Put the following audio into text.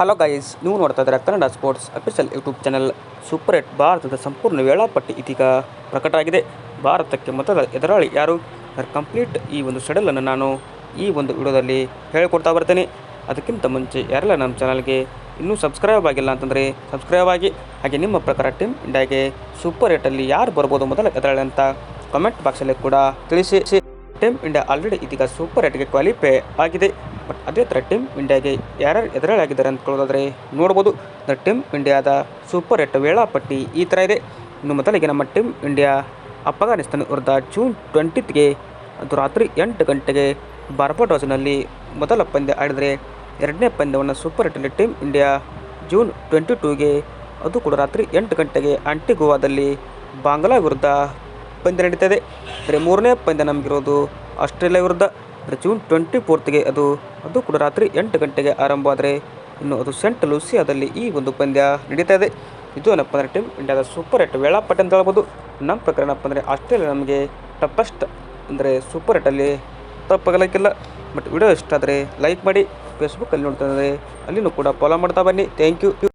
Hello guys ನೀವು ನೋಡ್ತಾ ಇದ್ದಾರೆ Kannada sports official YouTube channel super eight ಭಾರತದ ಸಂಪೂರ್ಣ ವೇಳಾಪಟ್ಟಿ ಇದೀಗ ಪ್ರಕಟ ಆಗಿದೆ. ಭಾರತಕ್ಕೆ ಮೊದಲ ಎದುರಾಳಿ ಯಾರು? ಕಂಪ್ಲೀಟ್ ಈ ಒಂದು ಶೆಡಲನ್ನು ನಾನು ಈ ಒಂದು ವಿಡಿಯೋದಲ್ಲಿ ಹೇಳಿಕೊಡ್ತಾ ಬರ್ತೇನೆ. ಅದಕ್ಕಿಂತ ಮುಂಚೆ ಯಾರೆಲ್ಲ ನಮ್ಮ ಚಾನಲ್ಗೆ ಇನ್ನೂ ಸಬ್ಸ್ಕ್ರೈಬ್ ಆಗಿಲ್ಲ ಅಂತಂದರೆ ಸಬ್ಸ್ಕ್ರೈಬ್ ಆಗಿ, ಹಾಗೆ ನಿಮ್ಮ ಪ್ರಕಾರ ಟೀಮ್ ಇಂಡಿಯಾಗೆ ಸೂಪರ್ ಏಟಲ್ಲಿ ಯಾರು ಬರ್ಬೋದು ಮೊದಲ ಎದುರಾಳಿ ಅಂತ ಕಮೆಂಟ್ ಬಾಕ್ಸಲ್ಲಿ ಕೂಡ ತಿಳಿಸಿ. ಟೀಮ್ ಇಂಡಿಯಾ ಆಲ್ರೆಡಿ ಇದೀಗ ಸೂಪರ್ ರೇಟ್ಗೆ ಕ್ವಾಲಿಫೈ ಆಗಿದೆ. ಬಟ್ ಅದೇ ಥರ ಟೀಮ್ ಇಂಡಿಯಾಗೆ ಯಾರ್ಯಾರು ಆಗಿದ್ದಾರೆ ಅಂದ್ಕೊಳ್ಳೋದಾದರೆ ನೋಡ್ಬೋದು. ದ ಟೀಮ್ ಇಂಡಿಯಾದ ಸೂಪರ್ ಎಟ್ ವೇಳಾಪಟ್ಟಿ ಈ ಥರ ಇದೆ. ಇನ್ನು ಮೊದಲಿಗೆ ನಮ್ಮ ಟೀಮ್ ಇಂಡಿಯಾ ಅಫ್ಘಾನಿಸ್ತಾನ ವಿರುದ್ಧ ಜೂನ್ ಟ್ವೆಂಟಿತ್ಗೆ ಅದು ರಾತ್ರಿ ಎಂಟು ಗಂಟೆಗೆ ಬಾರ್ಬಡೋಸ್ನಲ್ಲಿ ಮೊದಲ ಪಂದ್ಯ ಆಡಿದರೆ ಎರಡನೇ ಪಂದ್ಯವನ್ನು ಸೂಪರ್ ಎಟ್ನಲ್ಲಿ ಟೀಮ್ ಇಂಡಿಯಾ ಜೂನ್ ಟ್ವೆಂಟಿ ಟೂಗೆ ಅದು ಕೂಡ ರಾತ್ರಿ ಎಂಟು ಗಂಟೆಗೆ ಆಂಟಿಗುವಾದಲ್ಲಿ ಬಾಂಗ್ಲಾ ವಿರುದ್ಧ ಪಂದ್ಯ ನಡೀತದೆ. ಅಂದರೆ ಮೂರನೇ ಪಂದ್ಯ ನಮಗಿರೋದು ಆಸ್ಟ್ರೇಲಿಯಾ ವಿರುದ್ಧ. ಜೂನ್ ಟ್ವೆಂಟಿ ಫೋರ್ತ್ಗೆ ಅದು ಅದು ಕೂಡ ರಾತ್ರಿ ಎಂಟು ಗಂಟೆಗೆ ಆರಂಭ ಆದರೆ ಇನ್ನು ಅದು ಸೆಂಟ್ ಲೂಸಿಯಾದಲ್ಲಿ ಈ ಒಂದು ಪಂದ್ಯ ನಡೀತಾ ಇದೆ. ಇದು ಏನಪ್ಪ ಅಂದರೆ ಟೀಮ್ ಇಂಡಿಯಾದ ಸೂಪರ್ ಏಟ್ ವೇಳಾಪಟ್ಟಿ ಅಂತ ಹೇಳ್ಬೋದು. ನಮ್ಮ ಪ್ರಕಾರ ಏನಪ್ಪ ಅಂದರೆ ಆಸ್ಟ್ರೇಲಿಯಾ ನಮಗೆ ಟಫೆಸ್ಟ್ ಅಂದರೆ ಸೂಪರ್ ಏಟಲ್ಲಿ ತಪ್ಪಾಗಲಿಕ್ಕಿಲ್ಲ. ಬಟ್ ವಿಡಿಯೋ ಇಷ್ಟ ಆದರೆ ಲೈಕ್ ಮಾಡಿ ಫೇಸ್ಬುಕ್ಕಲ್ಲಿ ನೋಡ್ತಾ ಇದ್ದಾರೆ ಅಲ್ಲಿನೂ ಕೂಡ ಫಾಲೋ ಮಾಡ್ತಾ ಬನ್ನಿ. Thank you